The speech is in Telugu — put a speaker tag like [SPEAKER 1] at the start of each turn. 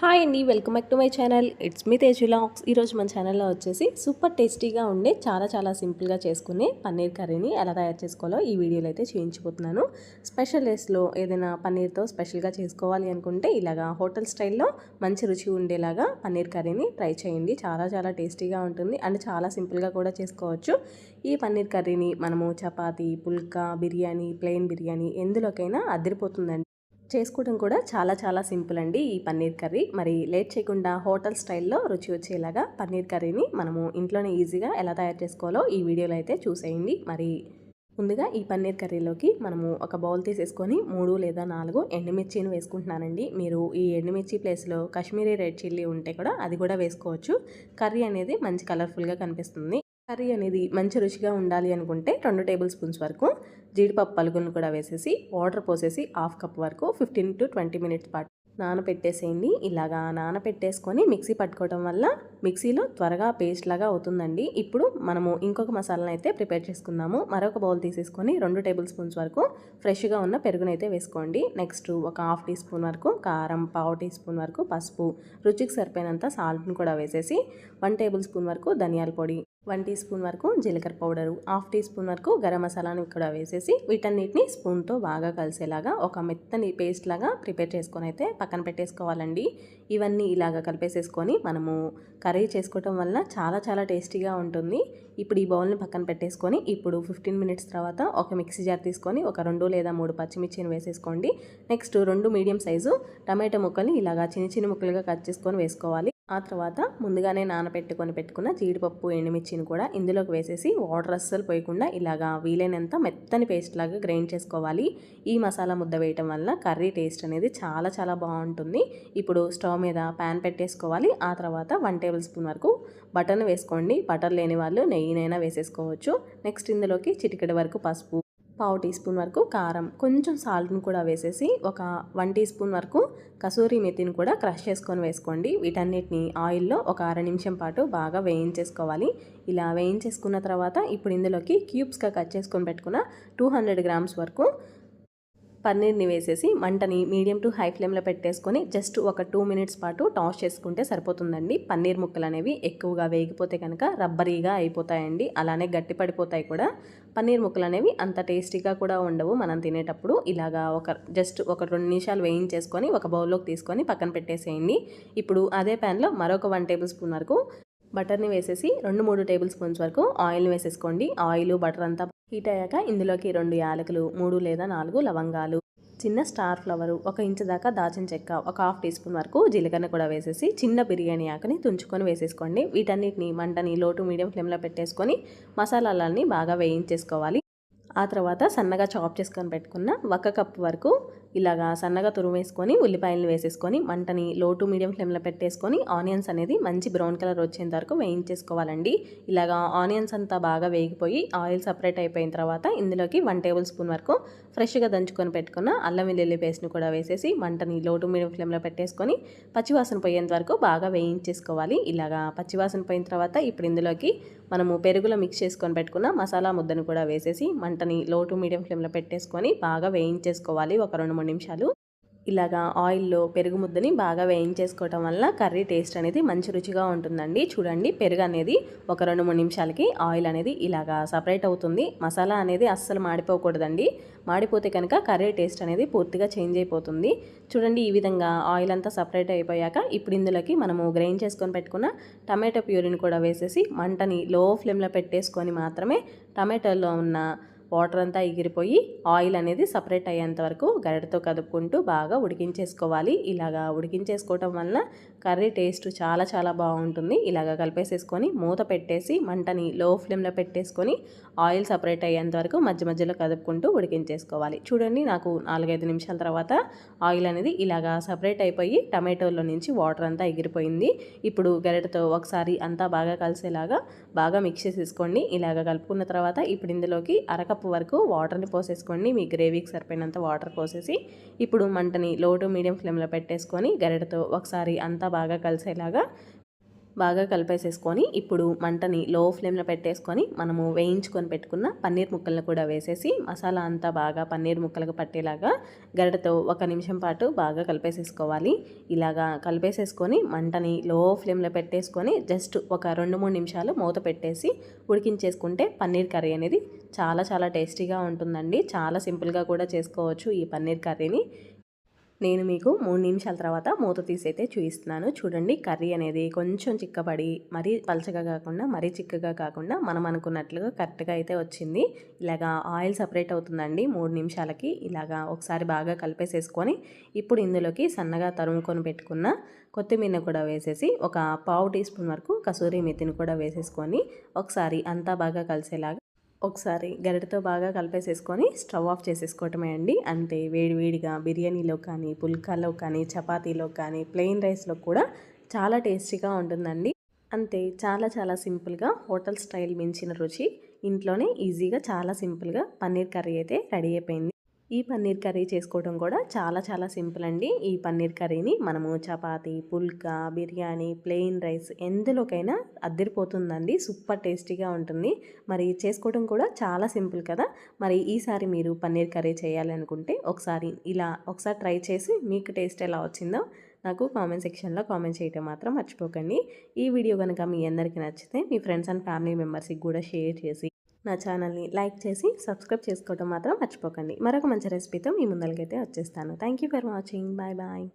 [SPEAKER 1] హాయ్ అండి welcome back to my channel. It's me Tej ఈరోజు మన ఛానల్లో వచ్చేసి సూపర్ టేస్టీగా ఉండే చాలా చాలా సింపుల్గా చేసుకునే పన్నీర్ కర్రీని ఎలా తయారు చేసుకోవాలో ఈ వీడియోలో అయితే చేయించిపోతున్నాను స్పెషల్ డేస్లో ఏదైనా పన్నీర్తో స్పెషల్గా చేసుకోవాలి అనుకుంటే ఇలాగా హోటల్ స్టైల్లో మంచి రుచి ఉండేలాగా పన్నీర్ కర్రీని ట్రై చేయండి. చాలా చాలా టేస్టీగా ఉంటుంది అండ్ చాలా సింపుల్గా కూడా చేసుకోవచ్చు. ఈ పన్నీర్ కర్రీని మనము చపాతీ పుల్కా బిర్యానీ ప్లెయిన్ బిర్యానీ ఎందులోకైనా అదిరిపోతుందండి. చేసుకోవడం కూడా చాలా చాలా సింపుల్ అండి ఈ పన్నీర్ కర్రీ. మరి లేట్ చేయకుండా హోటల్ స్టైల్లో రుచి వచ్చేలాగా పన్నీర్ కర్రీని మనము ఇంట్లోనే ఈజీగా ఎలా తయారు చేసుకోవాలో ఈ వీడియోలో అయితే చూసేయండి. మరి ముందుగా ఈ పన్నీర్ కర్రీలోకి మనము ఒక బౌల్ తీసేసుకొని మూడు లేదా నాలుగు ఎండుమిర్చిని వేసుకుంటున్నానండి. మీరు ఈ ఎండుమిర్చి ప్లేస్లో కాశ్మీరీ రెడ్ చిల్లీ ఉంటే కూడా అది కూడా వేసుకోవచ్చు. కర్రీ అనేది మంచి కలర్ఫుల్గా కనిపిస్తుంది. కర్రీ అనేది మంచి రుచిగా ఉండాలి అనుకుంటే రెండు టేబుల్ స్పూన్స్ వరకు జీడిపప్పు పలుగులను కూడా వేసేసి వాటర్ పోసేసి హాఫ్ కప్ వరకు ఫిఫ్టీన్ టు ట్వంటీ మినిట్స్ పాటు నానపెట్టేసేయండి. ఇలాగా నానపెట్టేసుకొని మిక్సీ పట్టుకోవడం వల్ల మిక్సీలో త్వరగా పేస్ట్ లాగా అవుతుందండి. ఇప్పుడు మనము ఇంకొక మసాలాను అయితే ప్రిపేర్ చేసుకుందాము. మరొక బౌల్ తీసేసుకొని రెండు టేబుల్ స్పూన్స్ వరకు ఫ్రెష్గా ఉన్న పెరుగునైతే వేసుకోండి. నెక్స్ట్ ఒక హాఫ్ టీ స్పూన్ వరకు కారం పావు టీ స్పూన్ వరకు పసుపు రుచికి సరిపోయినంత సాల్ట్ను కూడా వేసేసి వన్ టేబుల్ స్పూన్ వరకు ధనియాల పొడి వన్ టీ స్పూన్ వరకు జీలకర్ర పౌడరు హాఫ్ టీ స్పూన్ వరకు గరం మసాలాని కూడా వేసేసి వీటన్నిటిని స్పూన్తో బాగా కలిసేలాగా ఒక మెత్తని పేస్ట్ లాగా ప్రిపేర్ చేసుకొని అయితే పక్కన పెట్టేసుకోవాలండి. ఇవన్నీ ఇలాగ కలిపేసేసుకొని మనము కర్రీ చేసుకోవటం వల్ల చాలా చాలా టేస్టీగా ఉంటుంది. ఇప్పుడు ఈ బౌల్ని పక్కన పెట్టేసుకొని ఇప్పుడు ఫిఫ్టీన్ మినిట్స్ తర్వాత ఒక మిక్సీ జార్ తీసుకొని ఒక రెండు లేదా మూడు పచ్చిమిర్చిని వేసేసుకోండి. నెక్స్ట్ రెండు మీడియం సైజు టమాటో ముక్కల్ని ఇలాగా చిన్న చిన్న ముక్కలుగా కట్ చేసుకొని వేసుకోవాలి. ఆ తర్వాత ముందుగానే నానబెట్టుకొని పెట్టుకున్న జీడిపప్పు ఎండుమిర్చిని కూడా ఇందులోకి వేసేసి వాటర్ అస్సలు పోయకుండా ఇలాగా వీలైనంత మెత్తని పేస్ట్ లాగా గ్రైండ్ చేసుకోవాలి. ఈ మసాలా ముద్ద వేయటం వల్ల కర్రీ టేస్ట్ అనేది చాలా చాలా బాగుంటుంది. ఇప్పుడు స్టవ్ మీద ప్యాన్ పెట్టేసుకోవాలి. ఆ తర్వాత వన్ టేబుల్ స్పూన్ వరకు బటర్ వేసుకోండి. బటర్ లేని వాళ్ళు నెయ్యినైనా వేసేసుకోవచ్చు. నెక్స్ట్ ఇందులోకి చిటికెడు వరకు పసుపు పావు టీ స్పూన్ వరకు కారం కొంచెం సాల్ట్ను కూడా వేసేసి ఒక వన్ టీ స్పూన్ వరకు కసూరి మెతిని కూడా క్రష్ చేసుకొని వేసుకోండి. వీటన్నిటిని ఆయిల్లో ఒక అర నిమిషం పాటు బాగా వేయించేసుకోవాలి. ఇలా వేయించేసుకున్న తర్వాత ఇప్పుడు ఇందులోకి క్యూబ్స్గా కట్ చేసుకొని పెట్టుకున్న టూ హండ్రెడ్ గ్రామ్స్ వరకు పన్నీర్ని వేసేసి మంటని మీడియం టు హై ఫ్లేమ్లో పెట్టేసుకొని జస్ట్ ఒక టూ మినిట్స్ పాటు టాస్ చేసుకుంటే సరిపోతుందండి. పన్నీర్ ముక్కలు అనేవి ఎక్కువగా వేగిపోతే కనుక రబ్బరీగా అయిపోతాయండి. అలానే గట్టి పడిపోతాయి కూడా. పన్నీర్ ముక్కలు అనేవి అంత టేస్టీగా కూడా ఉండవు మనం తినేటప్పుడు. ఇలాగా ఒక జస్ట్ ఒక రెండు నిమిషాలు వేయించేసుకొని ఒక బౌల్లోకి తీసుకొని పక్కన పెట్టేసేయండి. ఇప్పుడు అదే ప్యాన్లో మరొక వన్ టేబుల్ స్పూన్ వరకు బటర్ని వేసేసి రెండు మూడు టేబుల్ స్పూన్స్ వరకు ఆయిల్ వేసేసుకోండి. ఆయిల్ బటర్ అంతా హీట్ అయ్యాక ఇందులోకి రెండు యాలకులు మూడు లేదా నాలుగు లవంగాలు చిన్న స్టార్ ఫ్లవరు ఒక ఇంచు దాకా దాచిన చెక్క ఒక హాఫ్ టీ స్పూన్ వరకు జీలకర్ర కూడా వేసేసి చిన్న బిర్యానీ ఆకుని తుంచుకొని వేసేసుకోండి. వీటన్నిటిని మంటని లోటు మీడియం ఫ్లేమ్లో పెట్టేసుకొని మసాలాలన్నీ బాగా వేయించేసుకోవాలి. ఆ తర్వాత సన్నగా చాప్ చేసుకొని పెట్టుకున్న ఒక కప్ వరకు ఇలాగా సన్నగా తురుమేసుకొని ఉల్లిపాయలను వేసేసుకొని మంటని లో టు మీడియం ఫ్లేమ్లో పెట్టేసుకొని ఆనియన్స్ అనేది మంచి బ్రౌన్ కలర్ వచ్చేంత వరకు వేయించేసుకోవాలండి. ఇలాగా ఆనియన్స్ అంతా బాగా వేగిపోయి ఆయిల్ సపరేట్ అయిపోయిన తర్వాత ఇందులోకి వన్ టేబుల్ స్పూన్ వరకు ఫ్రెష్గా దంచుకొని పెట్టుకున్న అల్లం వెల్లుల్లి పేస్ట్ని కూడా వేసేసి మంటని లో టు మీడియం ఫ్లేమ్లో పెట్టేసుకొని పచ్చివాసన పోయేంత వరకు బాగా వేయించేసుకోవాలి. ఇలాగా పచ్చివాసన పోయిన తర్వాత ఇప్పుడు ఇందులోకి మనము పెరుగులో మిక్స్ చేసుకొని పెట్టుకున్న మసాలా ముద్దను కూడా వేసేసి మంటని లో టు మీడియం ఫ్లేమ్లో పెట్టేసుకొని బాగా వేయించేసుకోవాలి. ఒక రెండు మూడు నిమిషాలు. ఇలాగా ఆయిల్లో పెరుగు ముద్దని బాగా వేయించేసుకోవటం వల్ల కర్రీ టేస్ట్ అనేది మంచి రుచిగా ఉంటుందండి. చూడండి పెరుగు అనేది ఒక రెండు మూడు నిమిషాలకి ఆయిల్ అనేది ఇలాగా సపరేట్ అవుతుంది. మసాలా అనేది అస్సలు మాడిపోకూడదండి. మాడిపోతే కనుక కర్రీ టేస్ట్ అనేది పూర్తిగా చేంజ్ అయిపోతుంది. చూడండి ఈ విధంగా ఆయిల్ అంతా సపరేట్ అయిపోయాక ఇప్పుడు ఇందులోకి మనము గ్రైండ్ చేసుకొని పెట్టుకున్న టమాటో ప్యూరిని కూడా వేసేసి మంటని లో ఫ్లేమ్లో పెట్టేసుకొని మాత్రమే టమాటోలో ఉన్న వాటర్ అంతా ఎగిరిపోయి ఆయిల్ అనేది సపరేట్ అయ్యేంత వరకు గరిటతో కదుపుకుంటూ బాగా ఉడికించేసుకోవాలి. ఇలాగా ఉడికించేసుకోవటం వలన కర్రీ టేస్ట్ చాలా చాలా బాగుంటుంది. ఇలాగ కలిపేసేసుకొని మూత పెట్టేసి మంటని లో ఫ్లేమ్లో పెట్టేసుకొని ఆయిల్ సపరేట్ అయ్యేంత వరకు మధ్య మధ్యలో కదుపుకుంటూ ఉడికించేసుకోవాలి. చూడండి నాకు నాలుగైదు నిమిషాల తర్వాత ఆయిల్ అనేది ఇలాగా సపరేట్ అయిపోయి టమాటోలో నుంచి వాటర్ అంతా ఎగిరిపోయింది. ఇప్పుడు గరిటతో ఒకసారి అంతా బాగా కలిసేలాగా బాగా మిక్స్ చేసేసుకోండి. ఇలాగ కలుపుకున్న తర్వాత ఇప్పుడు ఇందులోకి అరక కప్ వరకు వాటర్ని పోసేసుకోండి. మీ గ్రేవీకి సరిపోయినంత వాటర్ పోసేసి ఇప్పుడు మంటని లో టు మీడియం ఫ్లేమ్లో పెట్టేసుకొని గరిటతో ఒకసారి అంతా బాగా కలిసేలాగా బాగా కలిపేసేసుకొని ఇప్పుడు మంటని లో ఫ్లేమ్లో పెట్టేసుకొని మనము వేయించుకొని పెట్టుకున్న పన్నీర్ ముక్కలను కూడా వేసేసి మసాలా అంతా బాగా పన్నీర్ ముక్కలకు పట్టేలాగా గరిటతో ఒక నిమిషం పాటు బాగా కలిపేసేసుకోవాలి. ఇలాగా కలిపేసేసుకొని మంటని లో ఫ్లేమ్లో పెట్టేసుకొని జస్ట్ ఒక రెండు మూడు నిమిషాలు మూత పెట్టేసి ఉడికించేసుకుంటే పన్నీర్ కర్రీ అనేది చాలా చాలా టేస్టీగా ఉంటుందండి. చాలా సింపుల్గా కూడా చేసుకోవచ్చు ఈ పన్నీర్ కర్రీని. నేను మీకు మూడు నిమిషాల తర్వాత మూత తీసైతే చూపిస్తున్నాను. చూడండి కర్రీ అనేది కొంచెం చిక్కబడి మరీ పలచగా కాకుండా మరీ చిక్కగా కాకుండా మనం అనుకున్నట్లుగా కరెక్ట్గా అయితే వచ్చింది. ఇలాగా ఆయిల్ సపరేట్ అవుతుందండి మూడు నిమిషాలకి. ఇలాగా ఒకసారి బాగా కలిపేసేసుకొని ఇప్పుడు ఇందులోకి సన్నగా తరుముకొని పెట్టుకున్న కొత్తిమీర కూడా వేసేసి ఒక పావు టీ స్పూన్ వరకు కసూరి మెత్తిని కూడా వేసేసుకొని ఒకసారి అంతా బాగా కలిసేలాగా ఒకసారి గరిటతో బాగా కలిపేసేసుకొని స్టవ్ ఆఫ్ చేసేసుకోవటమే అండి. అంతే వేడివేడిగా బిర్యానీలో కానీ పుల్కాలో కానీ చపాతీలో కానీ ప్లెయిన్ రైస్లో కూడా చాలా టేస్టీగా ఉంటుందండి. అంతే చాలా చాలా సింపుల్గా హోటల్ స్టైల్ మించిన రుచి. ఇంట్లోనే ఈజీగా చాలా సింపుల్గా పన్నీర్ కర్రీ అయితే రెడీ అయిపోయింది. ఈ పన్నీర్ కర్రీ చేసుకోవడం కూడా చాలా చాలా సింపుల్ అండి. ఈ పన్నీర్ కర్రీని మనము చపాతి పుల్కా బిర్యానీ ప్లెయిన్ రైస్ ఎందులోకైనా అద్దరిపోతుందండి. సూపర్ టేస్టీగా ఉంటుంది. మరి చేసుకోవడం కూడా చాలా సింపుల్ కదా. మరి ఈసారి మీరు పన్నీర్ కర్రీ చేయాలనుకుంటే ఒకసారి ఇలా ఒకసారి ట్రై చేసి మీకు టేస్ట్ ఎలా వచ్చిందో నాకు కామెంట్ సెక్షన్లో కామెంట్ చేయటం మాత్రం మర్చిపోకండి. ఈ వీడియో కనుక మీ అందరికీ నచ్చితే మీ ఫ్రెండ్స్ అండ్ ఫ్యామిలీ మెంబర్స్కి కూడా షేర్ చేసి నా ఛానల్ని లైక్ చేసి సబ్స్క్రైబ్ చేసుకోవడం మాత్రం మర్చిపోకండి. మరొక మంచి రెసిపీతో మీ ముందరికైతే వచ్చేస్తాను. Thank you for watching bye bye